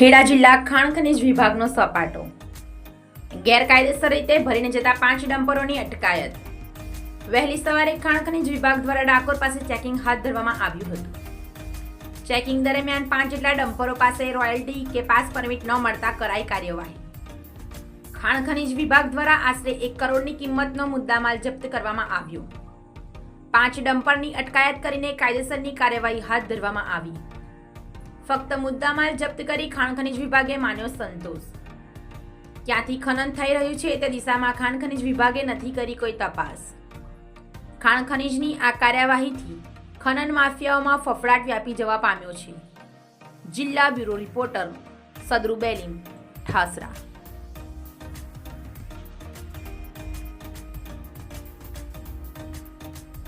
ખેડા જિલ્લા ખાણ ખનીજ વિભાગનો સપાટો. ગેરકાયદેસર રીતે ભરીને જતા પાંચ ડમ્પરોની અટકાયત. વહેલી સવારે ખાણ ખનીજ વિભાગ દ્વારા ડાકોર પાસે ચેકિંગ હાથ ધરવામાં આવ્યું હતું. ચેકિંગ દરમિયાન પાંચ જેટલા ડમ્પરો પાસે રોયલ્ટી કે પાસ પરમિટ ન મળતા કરાઈ કાર્યવાહી. ખાણ ખનીજ વિભાગ દ્વારા આશરે એક કરોડની કિંમતનો મુદ્દામાલ જપ્ત કરવામાં આવ્યો. પાંચ ડમ્પરની અટકાયત કરીને કાયદેસરની કાર્યવાહી હાથ ધરવામાં આવી. ફક્ત મુદ્દામાલ જપ્ત કરી ખાણ ખનિજ વિભાગે માન્યો સંતોષ. ક્યાંથી ખનન થઈ રહ્યું છે તે દિશામાં ખાણ ખનિજ વિભાગે નથી કરી કોઈ તપાસ. ખાણ ખનિજની આ કાર્યવાહીથી ખનન માફિયાઓમાં ફફડાટ વ્યાપી જવા પામ્યો છે. જિલ્લા બ્યુરો રિપોર્ટર સદરુ બેલીમ, ઠાસરા.